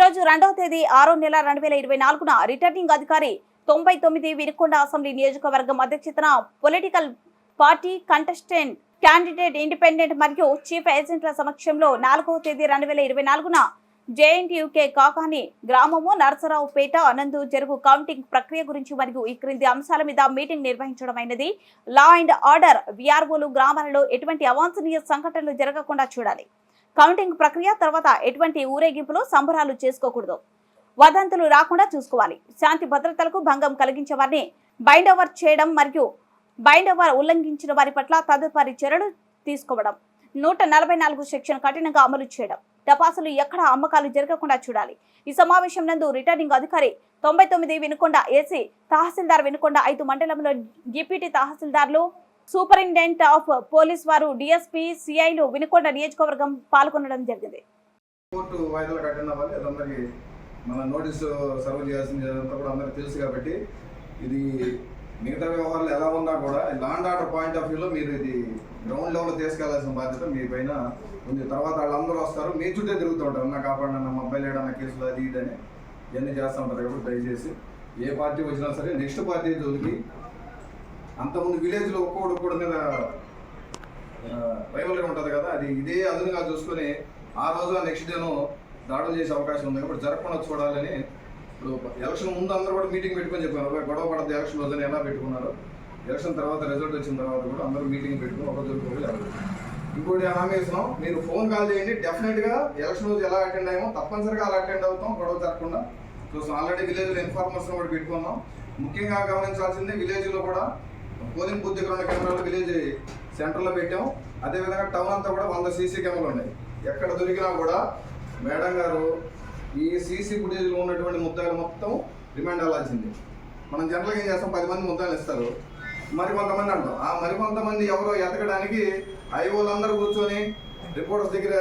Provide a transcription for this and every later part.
రోజు రెండవ తేదీ ఆరో నెల రెండు వేల ఇరవై నాలుగున రిటర్నింగ్ అధికారి తొంభై తొమ్మిది వినుకొండ అసెంబ్లీ నియోజకవర్గం అధ్యక్షతన political party contestant candidate independent మరియు చీఫ్ ఏజెంట్ల సమక్షంలో నాలుగవ తేదీ రెండు వేల ఇరవై నాలుగున జేఎన్టీయూకే కాకాని గ్రామము నరసరావుపేట అనందు జరుగు కౌంటింగ్ ప్రక్రియ గురించి మరియు ఈ క్రింది అంశాల మీద మీటింగ్ నిర్వహించడమైనది లా అండ్ ఆర్డర్ విఆర్ఓలు గ్రామాలలో ఎటువంటి అవాంఛనీయ సంఘటనలు జరగకుండా చూడాలి. కౌంటింగ్ ప్రక్రియ తర్వాత ఎటువంటి ఊరేగింపులు సంబరాలు చేసుకోకూడదు. వదంతులు రాకుండా చూసుకోవాలి. శాంతి భద్రతలకు భంగం కలిగించే వారిని బైండ్ ఓవర్ చేయడం మరియు బైండ్ ఓవర్ ఉల్లంఘించిన వారి పట్ల తదుపరి చర్యలు తీసుకోవడం నూట నలభై నాలుగు సెక్షన్ కఠినంగా అమలు చేయడం టపాసులు ఎక్కడ అమ్మకాలు జరగకుండా చూడాలి. ఈ సమావేశం నందు రిటర్నింగ్ అధికారి తొంభై తొమ్మిది వినుకొండ ఏసీ తహసీల్దార్ వినుకొండ ఐదు మండలంలో డిప్యూటీ తహసీల్దార్లు సూపరింటెండెంట్ ఆఫ్ పోలీస్ వారు డిఎస్పీ సిఐలు వినుకొండ నియోజకవర్గం పాల్గొనడం జరిగింది. కోర్టు వాయిదాలు కట్టిన వాళ్ళు వీళ్ళందరికీ మన నోటీసు సర్వ్ చేయాల్సిందంతా కూడా అందరికీ తెలుసు కాబట్టి ఇది మిగతా వ్యవహారాలు ఎలా ఉన్నా కూడా లాండ్ ఆర్డర్ పాయింట్ ఆఫ్ వ్యూలో మీరు ఇది గ్రౌండ్ లెవెల్లో తీసుకెళ్ళాల్సిన బాధ్యత మీ పైన ఉంది. తర్వాత వాళ్ళందరూ వస్తారు. మీ చుట్టే తిరుగుతూ ఉంటారు. నా కాపాడిన మా అబ్బాయి లేడన్న కేసులు అది ఇది అని ఇవన్నీ చేస్తూ ఉంటారు కాబట్టి దయచేసి ఏ పార్టీ వచ్చినా సరే నెక్స్ట్ పార్టీ జోలికి అంతకుముందు విలేజ్లో ఒక్కొక్కడు ఒక్కొక్కడి మీద రైవల్గా ఉంటుంది కదా అది ఇదే అదునుగా చూసుకొని ఆ రోజు నెక్స్ట్ డేను దాడులు చేసే అవకాశం ఉంది. కాబట్టి జరగకుండా చూడాలని ఇప్పుడు ఎలక్షన్ ముందు అందరూ కూడా మీటింగ్ పెట్టుకొని చెప్పారు. గొడవ పడద్దు ఎలక్షన్ రోజున ఎలా పెట్టుకున్నారు. ఎలక్షన్ తర్వాత రిజల్ట్ వచ్చిన తర్వాత కూడా అందరూ మీటింగ్ పెట్టుకుని ఒక దొరికి ఇంకోటి హామీ ఇస్తున్నాం? మీరు ఫోన్ కాల్ చేయండి. డెఫినెట్గా ఎలక్షన్ రోజు ఎలా అటెండ్ అయ్యామో తప్పనిసరిగా అలా అటెండ్ అవుతాం. గొడవ జరగకుండా చూస్తాం. ఆల్రెడీ విలేజ్లో ఇన్ఫార్మర్స్ కూడా పెట్టుకున్నాం. ముఖ్యంగా గమనించాల్సింది విలేజ్లో కూడా పోలింగ్ బూత్ దగ్గర ఉన్న కెమెరాలు విలేజ్ సెంటర్లో పెట్టాం అదేవిధంగా టౌన్ అంతా కూడా వంద సీసీ కెమెరాలు ఉన్నాయి. ఎక్కడ దొరికినా కూడా మేడం గారు ఈ సీసీ ఫుటేజ్లో ఉన్నటువంటి ముద్దాలు మొత్తం రిమాండ్ అవ్వాల్సింది. మనం జనరల్గా ఏం చేస్తాం? పది మంది ముద్దాలు ఇస్తారు. మరి కొంతమంది అంటాం. ఆ మరి కొంతమంది ఎవరో ఎతకడానికి ఐఓలందరూ కూర్చొని రిపోర్టర్స్ దగ్గర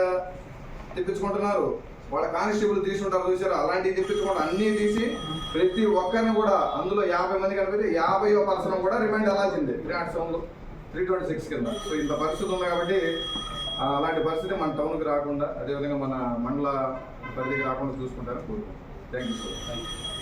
తెప్పించుకుంటున్నారు. వాళ్ళ కానిస్టేబుల్ తీసుకుంటారు చూసారు? అలాంటివి తెప్పించుకుంటారు అన్నీ తీసి ప్రతి ఒక్కరిని కూడా అందులో యాభై మంది కనిపితే యాభై పర్సన్ కూడా రిమైండ్ అవ్వాల్సిందే. త్రీ నాట్ సెవెన్లో త్రీ ట్వంటీ సిక్స్ కింద. సో ఇంత పరిస్థితి ఉంది కాబట్టి అలాంటి పరిస్థితి మన టౌన్కి రాకుండా అదేవిధంగా మన మండల పరిధికి రాకుండా చూసుకుంటారని కోరుకుంటాం థ్యాంక్ యూ సార్